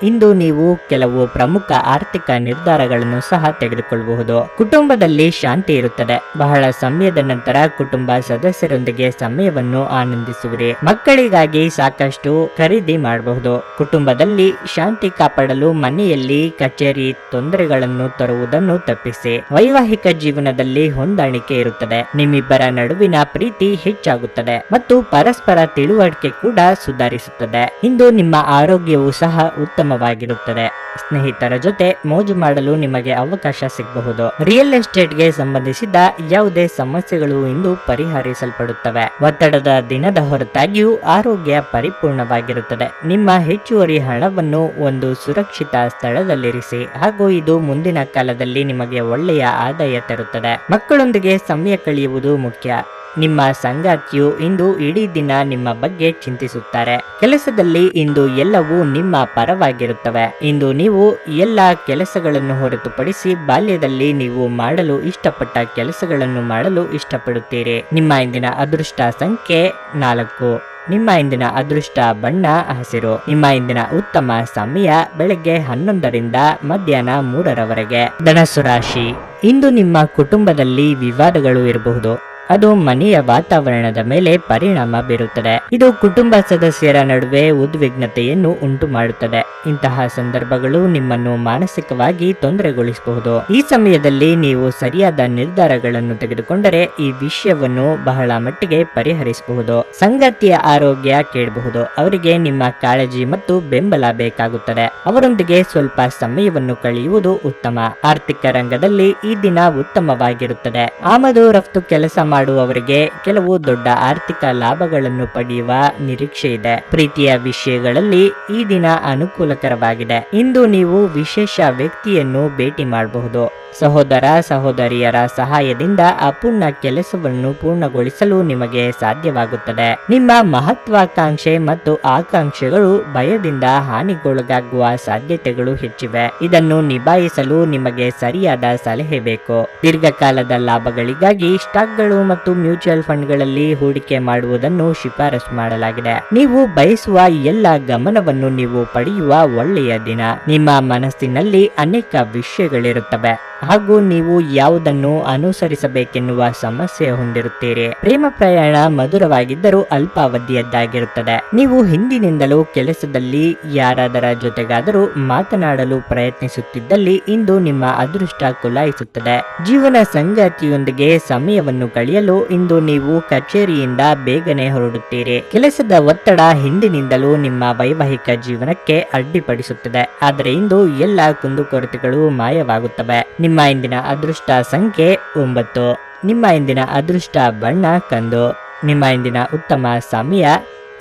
ಇಂದು ನೀವು ಕೆಲವು ಪ್ರಮುಖ ಆರ್ಥಿಕ ನಿರ್ಧಾರಗಳನ್ನು ಸಹ ತೆಗೆದುಕೊಳ್ಳಬಹುದು. ಕುಟುಂಬದಲ್ಲಿ ಶಾಂತಿ ಇರುತ್ತದೆ. ಬಹಳ ಸಮಯದ ನಂತರ ಕುಟುಂಬ ಸದಸ್ಯರೊಂದಿಗೆ ಸಮಯವನ್ನು ಆನಂದಿಸುವಿರಿ. ಮಕ್ಕಳಿಗಾಗಿ ಸಾಕಷ್ಟು ಖರೀದಿ ಮಾಡಬಹುದು. ಕುಟುಂಬದಲ್ಲಿ ಶಾಂತಿ ಕಾಪಾಡಲು ಮನೆಯಲ್ಲಿ ಕಚೇರಿ ತೊಂದರೆಗಳನ್ನು ತರುವುದನ್ನು ತಪ್ಪಿಸಿ. ವೈವಾಹಿಕ ಜೀವನದಲ್ಲಿ ಹೊಂದಾಣಿಕೆ ಇರುತ್ತದೆ. ನಿಮ್ಮಿಬ್ಬರ ನಡುವಿನ ಪ್ರೀತಿ ಹೆಚ್ಚಾಗುತ್ತದೆ ಮತ್ತು ಪರಸ್ಪರ ತಿಳುವಳಿಕೆ ಕೂಡ ಸುಧಾರಿಸುತ್ತದೆ. ಇಂದು ನಿಮ್ಮ ಆರೋಗ್ಯವು ಸಹ ಉತ್ತಮವಾಗಿರುತ್ತದೆ. ಸ್ನೇಹಿತರ ಜೊತೆ ಮೋಜು ಮಾಡಲು ನಿಮಗೆ ಅವಕಾಶ ಸಿಗಬಹುದು. ರಿಯಲ್ ಎಸ್ಟೇಟ್ಗೆ ಸಂಬಂಧಿಸಿದ ಯಾವುದೇ ಸಮಸ್ಯೆಗಳು ಇಂದು ಪರಿಹರಿಸಲ್ಪಡುತ್ತವೆ. ಒತ್ತಡದ ದಿನದ ಹೊರತಾಗಿಯೂ ಆರೋಗ್ಯ ಪರಿಪೂರ್ಣವಾಗಿರುತ್ತದೆ. ನಿಮ್ಮ ಹೆಚ್ಚುವರಿ ಹಣವನ್ನು ಒಂದು ಸುರಕ್ಷಿತ ಸ್ಥಳದಲ್ಲಿರಿಸಿ, ಹಾಗೂ ಇದು ಮುಂದಿನ ಕಾಲದಲ್ಲಿ ನಿಮಗೆ ಒಳ್ಳೆಯ ಆದಾಯ ತರುತ್ತದೆ. ಮಕ್ಕಳೊಂದಿಗೆ ಸಮಯ ಕಳೆಯುವುದು ಮುಖ್ಯ. ನಿಮ್ಮ ಸಂಗಾತಿಯು ಇಂದು ಇಡೀ ದಿನ ನಿಮ್ಮ ಬಗ್ಗೆ ಚಿಂತಿಸುತ್ತಾರೆ. ಕೆಲಸದಲ್ಲಿ ಇಂದು ಎಲ್ಲವೂ ನಿಮ್ಮ ಪರವಾಗಿರುತ್ತವೆ. ಇಂದು ನೀವು ಎಲ್ಲ ಕೆಲಸಗಳನ್ನು ಹೊರತುಪಡಿಸಿ ಬಾಲ್ಯದಲ್ಲಿ ನೀವು ಮಾಡಲು ಇಷ್ಟಪಟ್ಟ ಕೆಲಸಗಳನ್ನು ಮಾಡಲು ಇಷ್ಟಪಡುತ್ತೀರಿ. ನಿಮ್ಮ ಇಂದಿನ ಅದೃಷ್ಟ ಸಂಖ್ಯೆ ನಾಲ್ಕು. ನಿಮ್ಮ ಇಂದಿನ ಅದೃಷ್ಟ ಬಣ್ಣ ಹಸಿರು. ನಿಮ್ಮ ಇಂದಿನ ಉತ್ತಮ ಸಮಯ ಬೆಳಗ್ಗೆ ಹನ್ನೊಂದರಿಂದ ಮಧ್ಯಾಹ್ನ ಮೂರರವರೆಗೆ. ಧನಸು ರಾಶಿ. ಇಂದು ನಿಮ್ಮ ಕುಟುಂಬದಲ್ಲಿ ವಿವಾದಗಳು ಇರಬಹುದು. ಅದು ಮನೆಯ ವಾತಾವರಣದ ಮೇಲೆ ಪರಿಣಾಮ ಬೀರುತ್ತದೆ. ಇದು ಕುಟುಂಬ ಸದಸ್ಯರ ನಡುವೆ ಉದ್ವಿಗ್ನತೆಯನ್ನು ಉಂಟು ಮಾಡುತ್ತದೆ ಇಂತಹ ಸಂದರ್ಭಗಳು ನಿಮ್ಮನ್ನು ಮಾನಸಿಕವಾಗಿ ತೊಂದರೆಗೊಳಿಸಬಹುದು. ಈ ಸಮಯದಲ್ಲಿ ನೀವು ಸರಿಯಾದ ನಿರ್ಧಾರಗಳನ್ನು ತೆಗೆದುಕೊಂಡರೆ ಈ ವಿಷಯವನ್ನು ಬಹಳ ಮಟ್ಟಿಗೆ ಪರಿಹರಿಸಬಹುದು. ಸಂಗತಿಯ ಆರೋಗ್ಯ ಕೇಳಬಹುದು. ಅವರಿಗೆ ನಿಮ್ಮ ಕಾಳಜಿ ಮತ್ತು ಬೆಂಬಲ ಬೇಕಾಗುತ್ತದೆ. ಅವರೊಂದಿಗೆ ಸ್ವಲ್ಪ ಸಮಯವನ್ನು ಕಳೆಯುವುದು ಉತ್ತಮ. ಆರ್ಥಿಕ ರಂಗದಲ್ಲಿ ಈ ದಿನ ಉತ್ತಮವಾಗಿರುತ್ತದೆ. ಆಮದು ರಫ್ತು ಕೆಲಸ ಮಾಡುವವರಿಗೆ ಕೆಲವು ದೊಡ್ಡ ಆರ್ಥಿಕ ಲಾಭಗಳನ್ನು ಪಡೆಯುವ ನಿರೀಕ್ಷೆ ಇದೆ. ಪ್ರೀತಿಯ ವಿಷಯಗಳಲ್ಲಿ ಈ ದಿನ ಅನುಕೂಲಕರವಾಗಿದೆ. ಇಂದು ನೀವು ವಿಶೇಷ ವ್ಯಕ್ತಿಯನ್ನು ಭೇಟಿ ಮಾಡಬಹುದು. ಸಹೋದರ, ಸಹೋದರಿಯರ ಸಹಾಯದಿಂದ ಅಪೂರ್ಣ ಕೆಲಸವನ್ನು ಪೂರ್ಣಗೊಳಿಸಲು ನಿಮಗೆ ಸಾಧ್ಯವಾಗುತ್ತದೆ. ನಿಮ್ಮ ಮಹತ್ವಾಕಾಂಕ್ಷೆ ಮತ್ತು ಆಕಾಂಕ್ಷೆಗಳು ಭಯದಿಂದ ಹಾನಿಗೊಳಗಾಗುವ ಸಾಧ್ಯತೆಗಳು ಹೆಚ್ಚಿವೆ. ಇದನ್ನು ನಿಭಾಯಿಸಲು ನಿಮಗೆ ಸರಿಯಾದ ಸಲಹೆ ಬೇಕು. ದೀರ್ಘಕಾಲದ ಲಾಭಗಳಿಗಾಗಿ ಸ್ಟಾಕ್ಗಳು ಮತ್ತು ಮ್ಯೂಚುವಲ್ ಫಂಡ್ಗಳಲ್ಲಿ ಹೂಡಿಕೆ ಮಾಡುವುದನ್ನು ಶಿಫಾರಸು ಮಾಡಲಾಗಿದೆ. ನೀವು ಬಯಸುವ ಎಲ್ಲ ಗಮನವನ್ನು ನೀವು ಪಡೆಯುವ ಒಳ್ಳೆಯ ದಿನ. ನಿಮ್ಮ ಮನಸ್ಸಿನಲ್ಲಿ ಅನೇಕ ವಿಷಯಗಳಿರುತ್ತವೆ. ಹಾಗೂ ನೀವು ಯಾವುದನ್ನು ಅನುಸರಿಸಬೇಕೆನ್ನುವ ಸಮಸ್ಯೆ ಹೊಂದಿರುತ್ತೀರಿ. ಪ್ರೇಮ ಪ್ರಯಾಣ ಮಧುರವಾಗಿದ್ದರೂ ಅಲ್ಪಾವಧಿಯದ್ದಾಗಿರುತ್ತದೆ. ನೀವು ಹಿಂದಿನಿಂದಲೂ ಕೆಲಸದಲ್ಲಿ ಯಾರಾದರ ಜೊತೆಗಾದರೂ ಮಾತನಾಡಲು ಪ್ರಯತ್ನಿಸುತ್ತಿದ್ದಲ್ಲಿ ಇಂದು ನಿಮ್ಮ ಅದೃಷ್ಟ ಕುಲಾಯಿಸುತ್ತದೆ. ಜೀವನ ಸಂಗಾತಿಯೊಂದಿಗೆ ಸಮಯವನ್ನು ಕಳೆಯಲು ಇಂದು ನೀವು ಕಚೇರಿಯಿಂದ ಬೇಗನೆ ಹೊರಡುತ್ತೀರಿ. ಕೆಲಸದ ಒತ್ತಡ ಹಿಂದಿನಿಂದಲೂ ನಿಮ್ಮ ವೈವಾಹಿಕ ಜೀವನಕ್ಕೆ ಅಡ್ಡಿಪಡಿಸುತ್ತದೆ. ಆದರೆ ಇಂದು ಎಲ್ಲ ಕುಂದುಕೊರತೆಗಳು ಮಾಯವಾಗುತ್ತವೆ. ನಿಮ್ಮ ಇಂದಿನ ಅದೃಷ್ಟ ಸಂಖ್ಯೆ ಒಂಬತ್ತು. ನಿಮ್ಮ ಇಂದಿನ ಅದೃಷ್ಟ ಬಣ್ಣ ಕಂದು. ನಿಮ್ಮ ಇಂದಿನ ಉತ್ತಮ ಸಮಯ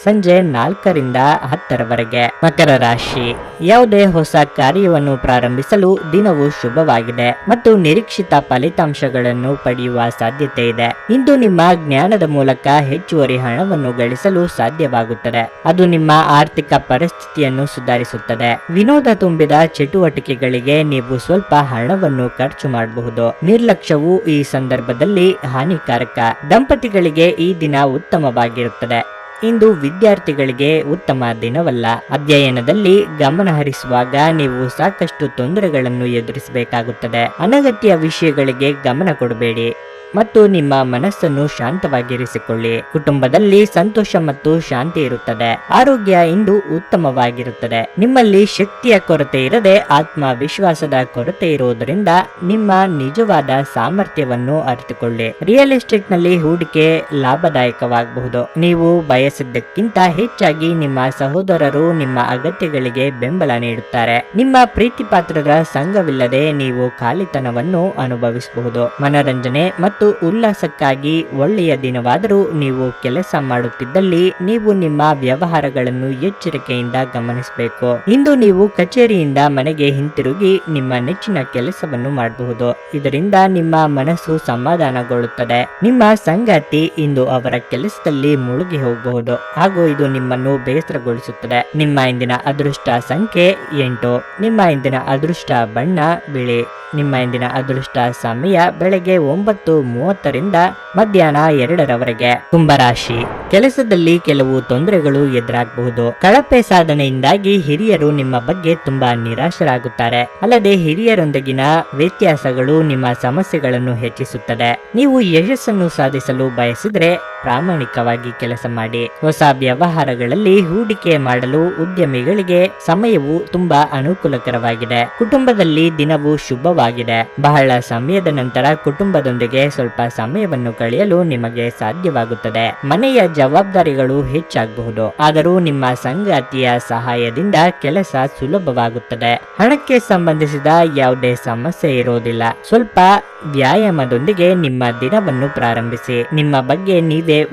ಸಂಜೆ ನಾಲ್ಕರಿಂದ ಹತ್ತರವರೆಗೆ. ಮಕರ ರಾಶಿ. ಯಾವುದೇ ಹೊಸ ಕಾರ್ಯವನ್ನು ಪ್ರಾರಂಭಿಸಲು ದಿನವು ಶುಭವಾಗಿದೆ ಮತ್ತು ನಿರೀಕ್ಷಿತ ಫಲಿತಾಂಶಗಳನ್ನು ಪಡೆಯುವ ಸಾಧ್ಯತೆ ಇದೆ. ಇಂದು ನಿಮ್ಮ ಜ್ಞಾನದ ಮೂಲಕ ಹೆಚ್ಚುವರಿ ಹಣವನ್ನು ಗಳಿಸಲು ಸಾಧ್ಯವಾಗುತ್ತದೆ. ಅದು ನಿಮ್ಮ ಆರ್ಥಿಕ ಪರಿಸ್ಥಿತಿಯನ್ನು ಸುಧಾರಿಸುತ್ತದೆ. ವಿನೋದ ತುಂಬಿದ ಚಟುವಟಿಕೆಗಳಿಗೆ ನೀವು ಸ್ವಲ್ಪ ಹಣವನ್ನು ಖರ್ಚು ಮಾಡಬಹುದು. ನಿರ್ಲಕ್ಷ್ಯವು ಈ ಸಂದರ್ಭದಲ್ಲಿ ಹಾನಿಕಾರಕ. ದಂಪತಿಗಳಿಗೆ ಈ ದಿನ ಉತ್ತಮವಾಗಿರುತ್ತದೆ. ಇಂದು ವಿದ್ಯಾರ್ಥಿಗಳಿಗೆ ಉತ್ತಮ ದಿನವಲ್ಲ. ಅಧ್ಯಯನದಲ್ಲಿ ಗಮನ ಹರಿಸುವಾಗ ನೀವು ಸಾಕಷ್ಟು ತೊಂದರೆಗಳನ್ನು ಎದುರಿಸಬೇಕಾಗುತ್ತದೆ. ಅನಗತ್ಯ ವಿಷಯಗಳಿಗೆ ಗಮನ ಕೊಡಬೇಡಿ. ಮತ್ತು ನಿಮ್ಮ ಮನಸ್ಸನ್ನು ಶಾಂತವಾಗಿರಿಸಿಕೊಳ್ಳಿ. ಕುಟುಂಬದಲ್ಲಿ ಸಂತೋಷ ಮತ್ತು ಶಾಂತಿ ಇರುತ್ತದೆ. ಆರೋಗ್ಯ ಇಂದು ಉತ್ತಮವಾಗಿರುತ್ತದೆ. ನಿಮ್ಮಲ್ಲಿ ಶಕ್ತಿಯ ಕೊರತೆ ಇರದೆ ಆತ್ಮವಿಶ್ವಾಸದ ಕೊರತೆ ಇರುವುದರಿಂದ ನಿಮ್ಮ ನಿಜವಾದ ಸಾಮರ್ಥ್ಯವನ್ನು ಅರಿತುಕೊಳ್ಳಿ. ರಿಯಲ್ ಎಸ್ಟೇಟ್ನಲ್ಲಿ ಹೂಡಿಕೆ ಲಾಭದಾಯಕವಾಗಬಹುದು. ನೀವು ಬಯಸಿದ್ದಕ್ಕಿಂತ ಹೆಚ್ಚಾಗಿ ನಿಮ್ಮ ಸಹೋದರರು ನಿಮ್ಮ ಅಗತ್ಯಗಳಿಗೆ ಬೆಂಬಲ ನೀಡುತ್ತಾರೆ. ನಿಮ್ಮ ಪ್ರೀತಿ ಪಾತ್ರದ ಸಂಘವಿಲ್ಲದೆ ನೀವು ಖಾಲಿತನವನ್ನು ಅನುಭವಿಸಬಹುದು. ಮನರಂಜನೆ ಮತ್ತು ಉಲ್ಲಾಸಕ್ಕಾಗಿ ಒಳ್ಳೆಯ ದಿನವಾದರೂ ನೀವು ಕೆಲಸ ಮಾಡುತ್ತಿದ್ದಲ್ಲಿ ನೀವು ನಿಮ್ಮ ವ್ಯವಹಾರಗಳನ್ನು ಎಚ್ಚರಿಕೆಯಿಂದ ಗಮನಿಸಬೇಕು. ಇಂದು ನೀವು ಕಚೇರಿಯಿಂದ ಮನೆಗೆ ಹಿಂತಿರುಗಿ ನಿಮ್ಮ ನೆಚ್ಚಿನ ಕೆಲಸವನ್ನು ಮಾಡಬಹುದು. ಇದರಿಂದ ನಿಮ್ಮ ಮನಸ್ಸು ಸಮಾಧಾನಗೊಳ್ಳುತ್ತದೆ. ನಿಮ್ಮ ಸಂಗಾತಿ ಇಂದು ಅವರ ಕೆಲಸದಲ್ಲಿ ಮುಳುಗಿ ಹೋಗಬಹುದು. ಹಾಗೂ ಇದು ನಿಮ್ಮನ್ನು ಬೇಸರಗೊಳಿಸುತ್ತದೆ. ನಿಮ್ಮ ಇಂದಿನ ಅದೃಷ್ಟ ಸಂಖ್ಯೆ ಎಂಟು. ನಿಮ್ಮ ಇಂದಿನ ಅದೃಷ್ಟ ಬಣ್ಣ ಬಿಳಿ. ನಿಮ್ಮ ಇಂದಿನ ಅದೃಷ್ಟ ಸಮಯ ಬೆಳಗ್ಗೆ ಒಂಬತ್ತು ಮೂವತ್ತರಿಂದ ಮಧ್ಯಾಹ್ನ ಎರಡರವರೆಗೆ. ಕುಂಭರಾಶಿ. ಕೆಲಸದಲ್ಲಿ ಕೆಲವು ತೊಂದರೆಗಳು ಎದುರಾಗಬಹುದು. ಕಳಪೆ ಸಾಧನೆಯಿಂದಾಗಿ ಹಿರಿಯರು ನಿಮ್ಮ ಬಗ್ಗೆ ತುಂಬಾ ನಿರಾಶರಾಗುತ್ತಾರೆ. ಅಲ್ಲದೆ ಹಿರಿಯರೊಂದಿಗಿನ ವ್ಯತ್ಯಾಸಗಳು ನಿಮ್ಮ ಸಮಸ್ಯೆಗಳನ್ನು ಹೆಚ್ಚಿಸುತ್ತದೆ. ನೀವು ಯಶಸ್ಸನ್ನು ಸಾಧಿಸಲು ಬಯಸಿದ್ರೆ ಪ್ರಾಮಾಣಿಕವಾಗಿ ಕೆಲಸ ಮಾಡಿ ಹೊಸ ವ್ಯವಹಾರಗಳಲ್ಲಿ ಹೂಡಿಕೆ ಮಾಡಲು ಉದ್ಯಮಿಗಳಿಗೆ ಸಮಯವು ತುಂಬಾ ಅನುಕೂಲಕರವಾಗಿದೆ. ಕುಟುಂಬದಲ್ಲಿ ದಿನವು ಶುಭವಾಗಿದೆ. ಬಹಳ ಸಮಯದ ನಂತರ ಕುಟುಂಬದೊಂದಿಗೆ ಸ್ವಲ್ಪ ಸಮಯವನ್ನು ಕಳೆಯಲು ನಿಮಗೆ ಸಾಧ್ಯವಾಗುತ್ತದೆ. ಮನೆಯ ಜವಾಬ್ದಾರಿಗಳು ಹೆಚ್ಚಾಗಬಹುದು. ಆದರೂ ನಿಮ್ಮ ಸಂಗಾತಿಯ ಸಹಾಯದಿಂದ ಕೆಲಸ ಸುಲಭವಾಗುತ್ತದೆ. ಹಣಕ್ಕೆ ಸಂಬಂಧಿಸಿದ ಯಾವುದೇ ಸಮಸ್ಯೆ ಇರೋದಿಲ್ಲ ಸ್ವಲ್ಪ ವ್ಯಾಯಾಮದೊಂದಿಗೆ ನಿಮ್ಮ ದಿನವನ್ನು ಪ್ರಾರಂಭಿಸಿ. ನಿಮ್ಮ ಬಗ್ಗೆ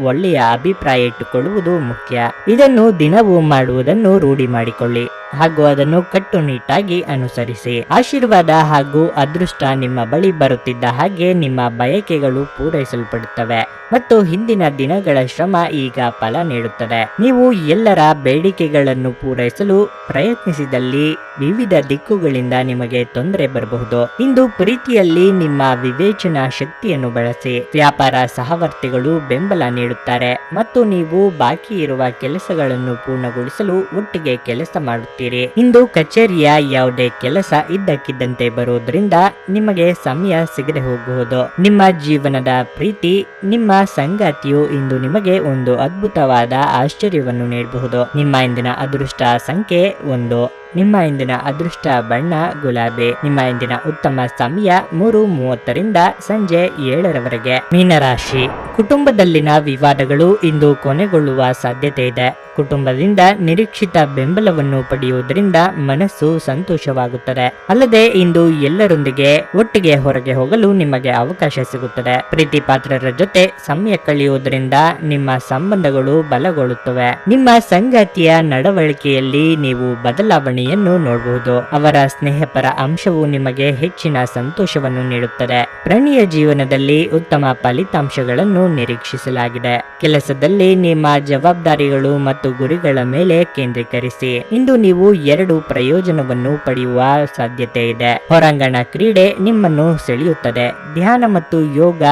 ಒಳ್ಳೆಯ ಅಭಿಪ್ರಾಯ ಇಟ್ಟುಕೊಳ್ಳುವುದು ಮುಖ್ಯ. ಇದನ್ನು ದಿನವೂ ಮಾಡುವುದನ್ನು ರೂಢಿ ಮಾಡಿಕೊಳ್ಳಿ. ಹಾಗೂ ಅದನ್ನು ಕಟ್ಟುನಿಟ್ಟಾಗಿ ಅನುಸರಿಸಿ. ಆಶೀರ್ವಾದ ಹಾಗೂ ಅದೃಷ್ಟ ನಿಮ್ಮ ಬಳಿ ಬರುತ್ತಿದ್ದ ಹಾಗೆ ನಿಮ್ಮ ಬಯಕೆಗಳು ಪೂರೈಸಲ್ಪಡುತ್ತವೆ. ಮತ್ತು ಹಿಂದಿನ ದಿನಗಳ ಶ್ರಮ ಈಗ ಫಲ ನೀಡುತ್ತದೆ. ನೀವು ಎಲ್ಲರ ಬೇಡಿಕೆಗಳನ್ನು ಪೂರೈಸಲು ಪ್ರಯತ್ನಿಸಿದಲ್ಲಿ ವಿವಿಧ ದಿಕ್ಕುಗಳಿಂದ ನಿಮಗೆ ತೊಂದರೆ ಬರಬಹುದು. ಇಂದು ಪ್ರೀತಿಯಲ್ಲಿ ನಿಮ್ಮ ವಿವೇಚನಾ ಶಕ್ತಿಯನ್ನು ಬಳಸಿ ವ್ಯಾಪಾರ ಸಹವರ್ತಿಗಳು ಬೆಂಬಲ ನೀಡುತ್ತಾರೆ. ಮತ್ತು ನೀವು ಬಾಕಿ ಇರುವ ಕೆಲಸಗಳನ್ನು ಪೂರ್ಣಗೊಳಿಸಲು ಒಟ್ಟಿಗೆ ಕೆಲಸ ಮಾಡುತ್ತೀರಿ. ಮಾಡುತ್ತೀರಿ ಇಂದು ಕಚೇರಿಯ ಯಾವುದೇ ಕೆಲಸ ಇದ್ದಕ್ಕಿದ್ದಂತೆ ಬರುವುದರಿಂದ ನಿಮಗೆ ಸಮಯ ಸಿಗದೆ ಹೋಗಬಹುದು ನಿಮ್ಮ ಜೀವನದ ಪ್ರೀತಿ, ನಿಮ್ಮ ಸಂಗಾತಿಯು ಇಂದು ನಿಮಗೆ ಒಂದು ಅದ್ಭುತವಾದ ಆಶ್ಚರ್ಯವನ್ನು ನೀಡಬಹುದು. ನಿಮ್ಮ ಇಂದಿನ ಅದೃಷ್ಟ ಸಂಖ್ಯೆ ಒಂದು. ನಿಮ್ಮ ಇಂದಿನ ಅದೃಷ್ಟ ಬಣ್ಣ, ಗುಲಾಬಿ. ನಿಮ್ಮ ಇಂದಿನ ಉತ್ತಮ ಸಮಯ ಮೂರು ಮೂವತ್ತರಿಂದ ಸಂಜೆ ಏಳರವರೆಗೆ. ಮೀನರಾಶಿ. ಕುಟುಂಬದಲ್ಲಿನ ವಿವಾದಗಳು ಇಂದು ಕೊನೆಗೊಳ್ಳುವ ಸಾಧ್ಯತೆ ಇದೆ. ಕುಟುಂಬದಿಂದ ನಿರೀಕ್ಷಿತ ಬೆಂಬಲವನ್ನು ಪಡೆಯುವುದರಿಂದ ಮನಸ್ಸು ಸಂತೋಷವಾಗುತ್ತದೆ. ಅಲ್ಲದೆ ಇಂದು ಎಲ್ಲರೊಂದಿಗೆ ಒಟ್ಟಿಗೆ ಹೊರಗೆ ಹೋಗಲು ನಿಮಗೆ ಅವಕಾಶ ಸಿಗುತ್ತದೆ. ಪ್ರೀತಿ ಪಾತ್ರರ ಜೊತೆ ಸಮಯ ಕಳೆಯುವುದರಿಂದ ನಿಮ್ಮ ಸಂಬಂಧಗಳು ಬಲಗೊಳ್ಳುತ್ತವೆ. ನಿಮ್ಮ ಸಂಗಾತಿಯ ನಡವಳಿಕೆಯಲ್ಲಿ ನೀವು ಬದಲಾವಣೆಯನ್ನು ನೋಡಬಹುದು ಅವರ ಸ್ನೇಹಪರ ಅಂಶವು ನಿಮಗೆ ಹೆಚ್ಚಿನ ಸಂತೋಷವನ್ನು ನೀಡುತ್ತದೆ. ಪ್ರಣಿಯ ಜೀವನದಲ್ಲಿ ಉತ್ತಮ ಫಲಿತಾಂಶಗಳನ್ನು ನಿರೀಕ್ಷಿಸಲಾಗಿದೆ. ಕೆಲಸದಲ್ಲಿ ನಿಮ್ಮ ಜವಾಬ್ದಾರಿಗಳು ಮತ್ತು ಗುರಿಗಳ ಮೇಲೆ ಕೇಂದ್ರೀಕರಿಸಿ. ಇಂದು ನೀವು ಎರಡು ಪ್ರಯೋಜನವನ್ನು ಪಡೆಯುವ ಸಾಧ್ಯತೆ ಇದೆ. ಹೊರಾಂಗಣ ಕ್ರೀಡೆ ನಿಮ್ಮನ್ನು ಸೆಳೆಯುತ್ತದೆ. ಧ್ಯಾನ ಮತ್ತು ಯೋಗ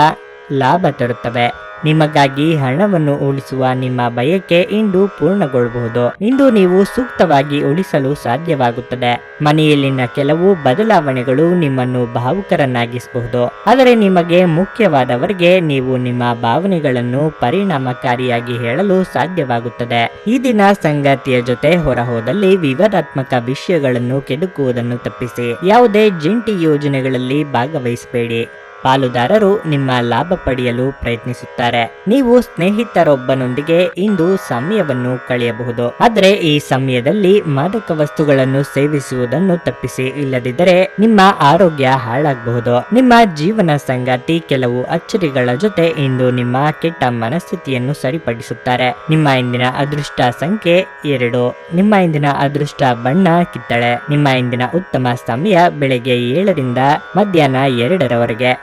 ಲಾಭ ತರುತ್ತವೆ. ನಿಮಗಾಗಿ ಹಣವನ್ನು ಉಳಿಸುವ ನಿಮ್ಮ ಬಯಕೆ ಇಂದು ಪೂರ್ಣಗೊಳ್ಳಬಹುದು ಇಂದು ನೀವು ಸೂಕ್ತವಾಗಿ ಉಳಿಸಲು ಸಾಧ್ಯವಾಗುತ್ತದೆ. ಮನೆಯಲ್ಲಿನ ಕೆಲವು ಬದಲಾವಣೆಗಳು ನಿಮ್ಮನ್ನು ಭಾವುಕರನ್ನಾಗಿಸಬಹುದು. ಆದರೆ ನಿಮಗೆ ಮುಖ್ಯವಾದವರಿಗೆ ನೀವು ನಿಮ್ಮ ಭಾವನೆಗಳನ್ನು ಪರಿಣಾಮಕಾರಿಯಾಗಿ ಹೇಳಲು ಸಾಧ್ಯವಾಗುತ್ತದೆ. ಈ ದಿನ ಸಂಗಾತಿಯ ಜೊತೆ ಹೊರಹೋದಲ್ಲಿ ವಿವಾದಾತ್ಮಕ ವಿಷಯಗಳನ್ನು ಕೆದುಕುವುದನ್ನು ತಪ್ಪಿಸಿ. ಯಾವುದೇ ಜಂಟಿ ಯೋಜನೆಗಳಲ್ಲಿ ಭಾಗವಹಿಸಬೇಡಿ. ಪಾಲುದಾರರು ನಿಮ್ಮ ಲಾಭ ಪಡೆಯಲು ಪ್ರಯತ್ನಿಸುತ್ತಾರೆ. ನೀವು ಸ್ನೇಹಿತರೊಬ್ಬನೊಂದಿಗೆ ಇಂದು ಸಮಯವನ್ನು ಕಳೆಯಬಹುದು. ಆದರೆ ಈ ಸಮಯದಲ್ಲಿ ಮಾದಕ ವಸ್ತುಗಳನ್ನು ಸೇವಿಸುವುದನ್ನು ತಪ್ಪಿಸಿ ಇಲ್ಲದಿದ್ದರೆ ನಿಮ್ಮ ಆರೋಗ್ಯ ಹಾಳಾಗಬಹುದು. ನಿಮ್ಮ ಜೀವನ ಸಂಗಾತಿ ಕೆಲವು ಅಚ್ಚರಿಗಳ ಜೊತೆ ಇಂದು ನಿಮ್ಮ ಕೆಟ್ಟ ಮನಸ್ಥಿತಿಯನ್ನು ಸರಿಪಡಿಸುತ್ತಾರೆ. ನಿಮ್ಮ ಇಂದಿನ ಅದೃಷ್ಟ ಸಂಖ್ಯೆ ಎರಡು. ನಿಮ್ಮ ಇಂದಿನ ಅದೃಷ್ಟ ಬಣ್ಣ ಕಿತ್ತಳೆ. ನಿಮ್ಮ ಇಂದಿನ ಉತ್ತಮ ಸಮಯ ಬೆಳಗ್ಗೆ ಏಳರಿಂದ ಮಧ್ಯಾಹ್ನ ಎರಡರವರೆಗೆ.